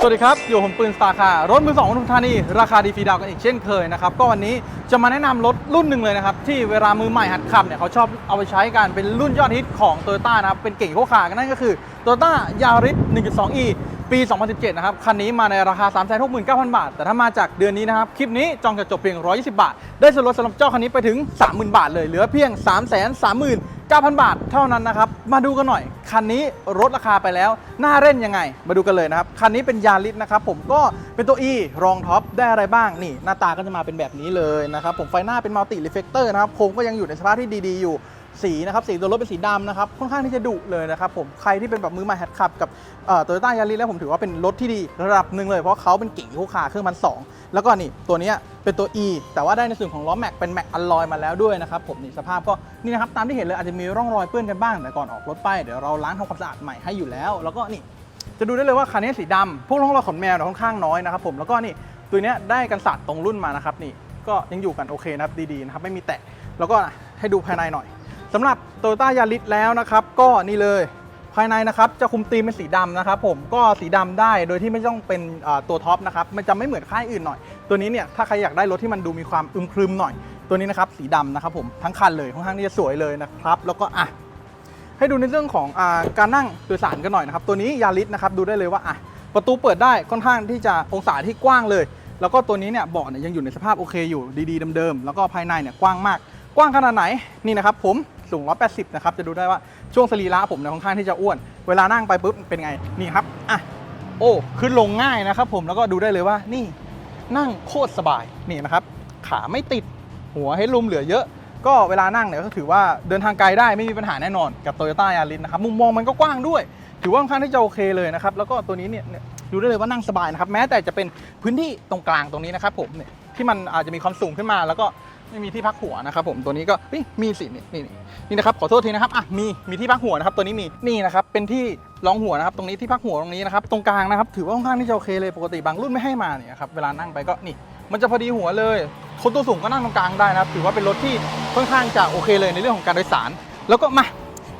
สวัสดีครับ อยู่ผมปืนสตาร์คาร์รถมือสองปทุมธานี ราคาดีฟรีดาวกันอีกเช่นเคยนะครับ ก็วันนี้จะมาแนะนำรถรุ่นหนึ่งเลยนะครับ ที่เวลามือใหม่หัดขับเนี่ยเขาชอบเอาไปใช้กันเป็นรุ่นยอดฮิตของ t o y ยต้านะครับ เป็นเก่งโคขากันนั่นก็คือ t o y ยต้ายาริส 1.2e ปี 2017 นะครับ คันนี้มาในราคา 369,000 บาท แต่ถ้ามาจากเดือนนี้นะครับ คลิปนี้จองจะจบเพียง 120 บาท ได้ส่วนลดสำหรับเจ้าคันนี้ไปถึง 30,000 บาทเลย เหลือเพียง 9,000 บาทเท่านั้นนะครับ มาดูกันหน่อย คันนี้ลดราคาไปแล้ว น่าเล่นยังไง มาดูกันเลยนะครับ คันนี้เป็นยาริสนะครับ ผมก็เป็นตัว E รองท็อปได้อะไรบ้าง นี่ หน้าตาก็จะมาเป็นแบบนี้เลยนะครับ ผมไฟหน้าเป็นมัลติรีเฟกเตอร์นะครับ โคมก็ยังอยู่ในสภาพที่ดีๆอยู่ สีนะครับสีตัวรถเป็นสีดำนะครับค่อนข้างที่จะดุเลยนะครับผมใครที่เป็นแบบมือใหม่หัดขับกับโตโยต้ายาริสแล้วผมถือว่าเป็นรถที่ดีระดับหนึ่งเลยเพราะเขาเป็นเก่งคู่ขาเครื่องมันสองแล้วก็นี่ตัวนี้เป็นตัว E แต่ว่าได้ในส่วนของล้อแม็กเป็นแม็กอลลอยมาแล้วด้วยนะครับผมนี่สภาพก็นี่นะครับตามที่เห็นเลยอาจจะมีร่องรอยเปื้อนกันบ้างแต่ก่อนออกรถไปเดี๋ยวเราล้างทำความสะอาดใหม่ให้อยู่แล้ว แล้วก็นี่จะดูได้เลยว่าคันนี้สีดำพวกร่องรอยขนแมวเนี่ยค่อนข้างน้อยนะครับผมแล้วก็นี่ตัวนี้ได้กันสาดตรงรุ่นมานะครับนี่ก็ยังอยู่กันโอเคนะครับดีๆนะครับไม่มีแตะแล้วก็ให้ดูภายในหน่อย สำหรับโตโยต้ายาริสแล้วนะครับ ก็นี่เลยภายในนะครับจะคุมธีมเป็นสีดำนะครับผมก็สีดำได้โดยที่ไม่ต้องเป็นตัวท็อปนะครับมันจะไม่เหมือนค่ายอื่นหน่อย ตัวนี้เนี่ยถ้าใครอยากได้รถที่มันดูมีความอึมครึมหน่อย ตัวนี้นะครับสีดำนะครับผมทั้งคันเลยค่อนข้างที่จะสวยเลยนะครับแล้วก็อะให้ดูในเรื่องของอการนั่งโดยสารกันหน่อยนะครับตัวนี้ยาริสนะครับดูได้เลยว่าอะประตูเปิดได้ค่อนข้างที่จะองศาที่กว้างเลย แล้วก็ตัวนี้เนี่ยเบาะเนี่ยยังอยู่ในสภาพโอเคอยู่ดีๆเดิมๆแล้วก็ภายในเนี่ยกว้างมาก กว้างขนาดไหนนี่นะครับผม สูง 180 นะครับ จะดูได้ว่าช่วงสรีระผมเนี่ยค่อนข้างที่จะอ้วน เวลานั่งไปปุ๊บเป็นไง นี่ครับ อะ โอ้ ขึ้นลงง่ายนะครับผมแล้วก็ดูได้เลยว่านี่นั่งโคตรสบาย นี่นะครับ ขาไม่ติด หัวให้ลุมเหลือเยอะ ก็เวลานั่งเนี่ยก็ถือว่าเดินทางไกลได้ไม่มีปัญหาแน่นอนกับ t o y ยต้ายาริสนะครับ มุมมองมันก็กว้างด้วย ถือว่าค่อนข้างที่จะโอเคเลยนะครับ แล้วก็ตัวนี้เนี่ยดูได้เลยว่านั่งสบายนะครับ แม้แต่จะเป็นพื้นที่ตรงกลางตรงนี้นะครับผมเนี่ยที่มันอาจจะมีความสูงขึ้นมาแล้วก็ ไม่มีที่พักหัวนะครับผมตัวนี้ก็มีสินี่นี่นี่นี่นะครับขอโทษทีนะครับอะมีมีที่พักหัวนะครับตัวนี้มีนี่นะครับเป็นที่รองหัวนะครับตรงนี้ที่พักหัวตรงนี้นะครับตรงกลางนะครับถือว่าค่อนข้างที่จะโอเคเลยปกติบางรุ่นไม่ให้มาเนี่ยครับเวลานั่งไปก็นี่ มันจะพอดีหัวเลย คนตัวสูงก็นั่งตรงกลางได้นะครับถือว่าเป็นรถที่ค่อนข้างจะโอเคเลยในเรื่องของการโดยสาร แล้วก็มา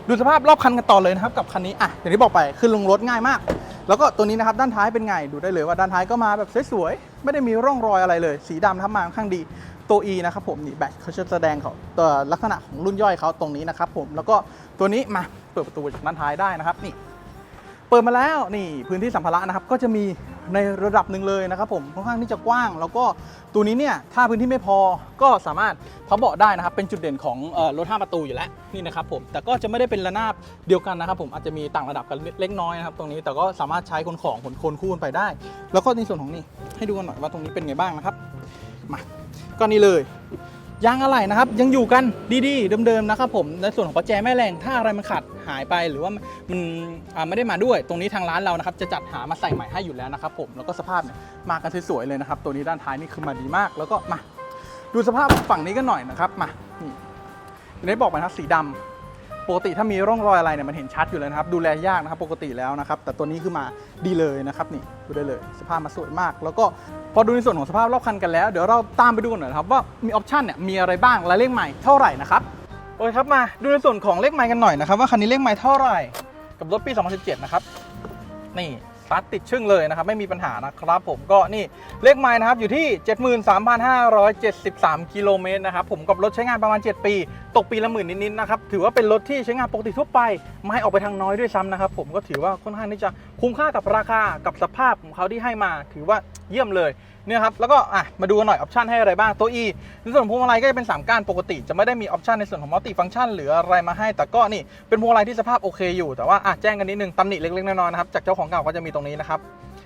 ดูสภาพรอบคันกันต่อเลยนะครับกับคันนี้อะอย่างที่บอกไปขึ้นลงรถง่ายมากแล้วก็ตัวนี้นะครับด้านท้ายเป็นไงดูได้เลยว่าด้านท้ายก็มาแบบสวยๆไม่ได้มีร่องรอยอะไรเลย สีดำทับมาค่อนข้างดี ตัว E นะครับผมนี่แบตเขาจะแสดงเขาตัวลักษณะของรุ่นย่อยเขาตรงนี้นะครับผมแล้วก็ตัวนี้มาเปิดประตูจากด้านท้ายได้นะครับนี่เปิดมาแล้วนี่พื้นที่สัมภาระนะครับก็จะมีในระดับหนึ่งเลยนะครับผมค่อนข้างที่จะกว้าง แล้วก็ตัวนี้เนี่ยถ้าพื้นที่ไม่พอก็สามารถพับเบาะได้นะครับ เป็นจุดเด่นของรถห้าประตูอยู่แล้วนี่นะครับผมแต่ก็จะไม่ได้เป็นระนาบเดียวกันนะครับผมอาจจะมีต่างระดับกันเล็กน้อยนะครับตรงนี้แต่ก็สามารถใช้ขนของขนคนคู่กันไปได้ แล้วก็ในส่วนของนี่ให้ดูกันหน่อยว่าตรงนี้เป็นไงบ้างนะครับมา ก็นี่เลยยางอะไหล่นะครับยังอยู่กันดีๆเดิมๆนะครับผมในส่วนของประแจแม่แรงถ้าอะไรมันขาดหายไปหรือว่ามันไม่ได้มาด้วย ตรงนี้ทางร้านเรานะครับจะจัดหามาใส่ใหม่ให้อยู่แล้วนะครับผมแล้วก็สภาพเนี่ยมากันสวยๆเลยนะครับตัวนี้ด้านท้ายนี่คือมาดีมาก แล้วก็มาดูสภาพฝั่งนี้กันหน่อยนะครับมานี่ได้บอกไปนะสีดำ ปกติถ้ามีร่องรอยอะไรเนี่ยมันเห็นชัดอยู่เลยนะครับ ดูแลยากนะครับปกติแล้วนะครับ แต่ตัวนี้คือมาดีเลยนะครับนี่ดูได้เลยสภาพมาสวยมาก แล้วก็พอดูในส่วนของสภาพรอบคันกันแล้วเดี๋ยวเราตามไปดูกันหน่อยครับว่ามีออปชันเนี่ยมีอะไรบ้างและเลขใหม่เท่าไหร่นะครับโอเคครับมาดูในส่วนของเลขใหม่กันหน่อยนะครับว่าคันนี้เลขใหม่เท่าไหร่กับรถปี 2017 นะครับนี่ ตาร์ทติดชึ่งเลยนะครับ ไม่มีปัญหานะครับผมก็นี่เลขไมล์นะครับอยู่ที่ 73,573 กิโลเมตรนะครับผมกับรถใช้งานประมาณ 7 ปี ตกปีละหมื่นนิดๆนะครับถือว่าเป็นรถที่ใช้งานปกติทั่วไป ไม่ให้ออกไปทางน้อยด้วยซ้ำนะครับผมก็ถือว่าค่อนข้างที่จะคุ้มค่ากับราคากับสภาพของเขาที่ให้มา ถือว่าเยี่ยมเลยเนี่ยครับแล้วก็อะมาดูกันหน่อยออปชันให้อะไรบ้างตัว E ในส่วนของพวงมาลัยก็จะเป็น 3ก้านปกติ จะไม่ได้มีออปชันในส่วนของมัลติฟัง c t ชันหรืออะไรมาให้ แต่ก็นี่เป็นพวงมาลัยที่สภาพโอเคอยู่แต่ว่าอะแจ้งกันนิดนึงตำหนิเล็กๆน้อยๆนะครับจากเจ้าของเก่าก็จะมีตรงนี้นะครับ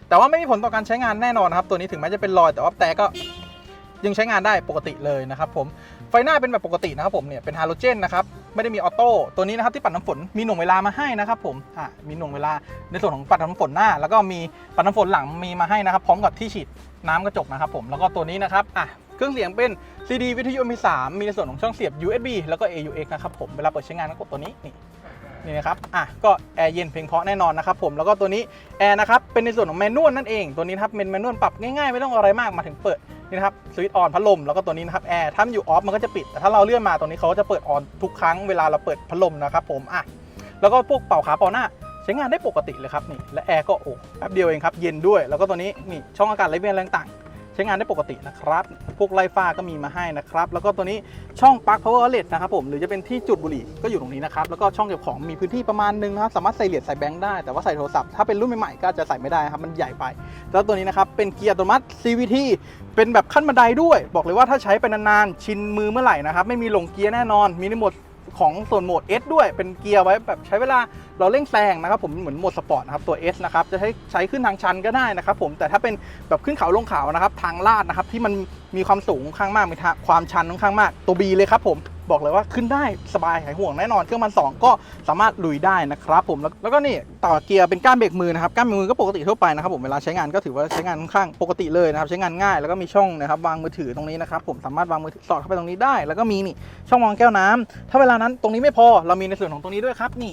แต่ว่าไม่มีผลต่อการใช้งานแน่นอนนะครับ ตัวนี้ถึงแม้จะเป็นรอยแต่ว่าแต่ก็ยังใช้งานได้ปกติเลยนะครับผมไฟหน้าเป็นแบบปกตินะครับผมเนี่ยเป็นฮาโลเจนนะครับไม่ได้มีออโต้ตัวนี้นะครับที่ปัดน้ำฝนมีหน่วงเวลามาให้นะครับผมอะมีหน่วงเวลาในส่วนของปัดน้ำฝนหน้า แล้วก็มีปัดน้ำฝนหลังมีมาให้นะครับ พร้อมกับที่ฉีดน้ำกระจกนะครับผมแล้วก็ตัวนี้นะครับอะเครื่องเสียงเป็น CD วิทยุมี3มีในส่วนของช่องเสียบ USB แล้วก็ AUX นะครับผมเวลาเปิดใช้งานก็กดตัวนี้นี่ นี่นะครับ อะ ก็แอร์เย็นเพียงพราะแน่นอนนะครับผม แล้วก็ตัวนี้แอร์นะครับ เป็นในส่วนของแมนนวลนั่นเอง ตัวนี้ครับเป็นแมนนวลปรับง่ายๆ ไม่ต้องอะไรมาก มาถึงเปิดนี่นะครับ สวิตช์ออนพัดลม แล้วก็ตัวนี้นะครับแอร์ถ้าอยู่ออฟมันก็จะปิด แต่ถ้าเราเลื่อนมาตรงนี้เขาก็จะเปิดออนทุกครั้งเวลาเราเปิดพัดลมนะครับผม อะ แล้วก็พวกเป่าขาเป่าหน้าใช้งานได้ปกติเลยครับนี่ และแอร์ก็โอ้แป๊บเดียวเองครับ เย็นด้วย แล้วก็ตัวนี้นี่ช่องอากาศไหลเวียนแรงต่าง ใช้งานได้ปกตินะครับ พวกไล่ฟ้าก็มีมาให้นะครับ แล้วก็ตัวนี้ช่องปลั๊ก power outlet นะครับผม หรือจะเป็นที่จุดบุหรี่ก็อยู่ตรงนี้นะครับ แล้วก็ช่องเก็บของมีพื้นที่ประมาณนึงนะครับสามารถใส่เหรียญใส่แบงค์ได้ แต่ว่าใส่โทรศัพท์ ถ้าเป็นรุ่นใหม่ๆก็จจะใส่ไม่ได้ครับ มันใหญ่ไป แล้วตัวนี้นะครับ เป็นเกียร์อัตโนมัติ CVT เป็นแบบขั้นบันไดด้วย บอกเลยว่าถ้าใช้ไปนานๆ ชินมือเมื่อไหร่นะครับ ไม่มีหลงเกียร์แน่นอน มีในโหมด ของส่วนโหมด S ด้วยเป็นเกียร์ไว้แบบใช้เวลาเราเร่งแซงนะครับผมเหมือนโหมดสปอร์ตนะครับตัว S นะครับจะใช้ใช้ขึ้นทางชันก็ได้นะครับผมแต่ถ้าเป็นแบบขึ้นเขาลงเขานะครับทางลาดนะครับที่มันมีความสูงค่อนข้างมากมีความชันค่อนข้างมากตัว B เลยครับผม บอกเลยว่าขึ้นได้สบายหายห่วงแน่นอนเครื่องมันสองก็สามารถลุยได้นะครับผมแล้วแล้วก็นี่ต่อเกียร์เป็นก้านเบรกมือนะครับก้านเบรกมือก็ปกติทั่วไปนะครับผมเวลาใช้งานก็ถือว่าใช้งานค่อนข้างปกติเลยนะครับใช้งานง่ายแล้วก็มีช่องนะครับวางมือถือตรงนี้นะครับผมสามารถวางมือถือสอดเข้าไปตรงนี้ได้ แล้วก็มีนี่ช่องวางแก้วน้ำถ้าเวลานั้นตรงนี้ไม่พอเรามีในส่วนของตรงนี้ด้วยครับนี่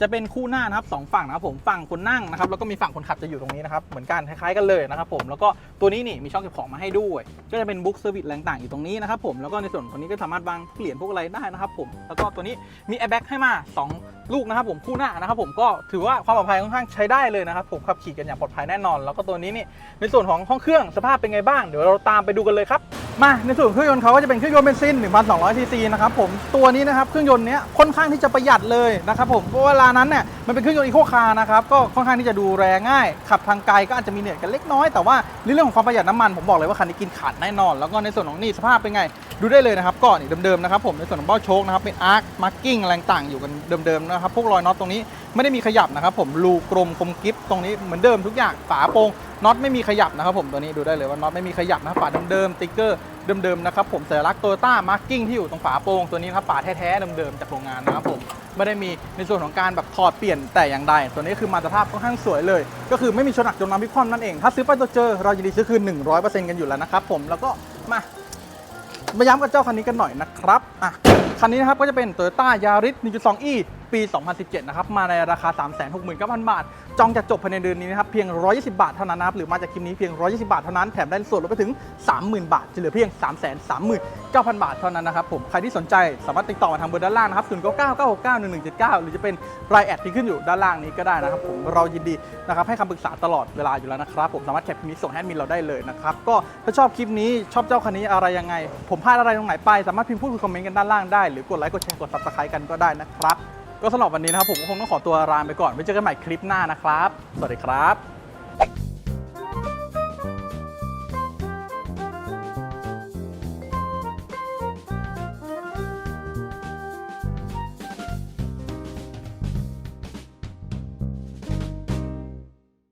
จะเป็นคู่หน้านะครับสองฝั่งนะครับผมฝั่งคนนั่งนะครับแล้วก็มีฝั่งคนขับจะอยู่ตรงนี้นะครับเหมือนกันคล้ายๆกันเลยนะครับผมแล้วก็ตัวนี้นี่มีช่องเก็บของมาให้ด้วย ก็จะเป็นบุ๊กเซอร์วิสอะไรต่างๆอยู่ตรงนี้นะครับผมแล้วก็ในส่วนของนี้ก็สามารถวางเหรียญพวกอะไรได้นะครับผมแล้วก็ตัวนี้มีแอร์แบ็กให้มา 2 ลูกนะครับผมคู่หน้านะครับผมก็ถือว่าความปลอดภัยค่อนข้างใช้ได้เลยนะครับผมขับขี่กันอย่างปลอดภัยแน่นอน แล้วก็ตัวนี้นี่ในส่วนของห้องเครื่องสภาพเป็นไงบ้างเดี๋ยวเราตามไปดูกันเลยครับ มาในส่วนเครื่องยนต์เขาก็จะเป็นเครื่องยนต์เบนซิน 1,200ซีซีนะครับผมตัวนี้นะครับเครื่องยนต์เนี้ยค่อนข้างที่จะประหยัดเลยนะครับผมเพราะเวลานั้นเนี่ยมันเป็นเครื่องยนต์อีโคคาร์นะครับก็ค่อนข้างที่จะดูแรงง่าย ขับทางไกลก็อาจจะมีเหนื่อยกันเล็กน้อย แต่ว่าในเรื่องของความประหยัดน้ำมันผมบอกเลยว่าคันนี้กินขาดแน่นอน แล้วก็ในส่วนของนี่สภาพเป็นไง ดูได้เลยนะครับก่อนเดิมๆนะครับผมในส่วนของเบ้าโชคนะครับเป็นอาร์คมาร์กิ้งอะไรต่างๆอยู่กันเดิมๆนะครับพวกรอยน็อตตรงนี้ไม่ได้มีขยับนะครับผมรูกลมคมกิฟตรงนี้เหมือนเดิมทุกอย่างฝาโปรง น็อตไม่มีขยับนะครับผมตัวนี้ดูได้เลยว่าน็อตไม่มีขยับนะฝาเดิมๆติ๊กเกอร์เดิมๆนะครับผมสัญลักษณ์โตโยต้ามาร์กิ้งที่อยู่ตรงฝาโปรงตัวนี้ครับฝาแท้ๆเดิมๆจากโรงงานนะครับผมไม่ได้มีในส่วนของการแบบถอดเปลี่ยนแต่อย่างใดตัวนี้คือมาตรภาพค่อนข้างสวยเลย ก็คือไม่มีชนหนักจมน้ำพิคว่ำนั่นเอง ถ้าซื้อไปตัวเจอเรายินดีซื้อคืน100%กันอยู่แล้วนะครับผมแล้วก็มามาย้ำกับเจ้าคันนี้กันหน่อยนะครับอะคันนี้นะครับก็จะเป็น Toyota Yaris 1.2e ปี 2017 นะครับ มาในราคา 369,000 บาท จองจะจบภายในเดือนนี้นะครับ เพียง 120 บาทเท่านั้นนะครับ หรือมาจากคลิปนี้เพียง 120 บาทเท่านั้น แถมได้ส่วนลดไปถึง 30,000 บาท จะเหลือเพียง 339,000 บาทเท่านั้นนะครับผม ใครที่สนใจสามารถติดต่อมาทางเบอร์ด้านล่างนะครับ 0999691179 หรือจะเป็นรายแอดที่ขึ้นอยู่ด้านล่างนี้ก็ได้นะครับผม เรายินดีนะครับให้คำปรึกษาตลอดเวลาอยู่แล้วนะครับผม สามารถแคปคลิปนี้ส่งให้แอดมินเราได้เลยนะครับ ก็ถ้าชอบคลิปนี้ชอบเจ้าคันนี้อะไรยังไง ผมพลาดอะไรตรงไหนไป สามารถพิมพ์พูดคุยคอมเมนต์กันด้านล่างได้ หรือกดไลค์กดแชร์กด subscribe กันก็ได้นะครับ ก็สำหรับวันนี้นะครับผมก็คงต้องขอตัวลาไปก่อนไว้เจอกันใหม่คลิปหน้านะครับ สวัสดีครับ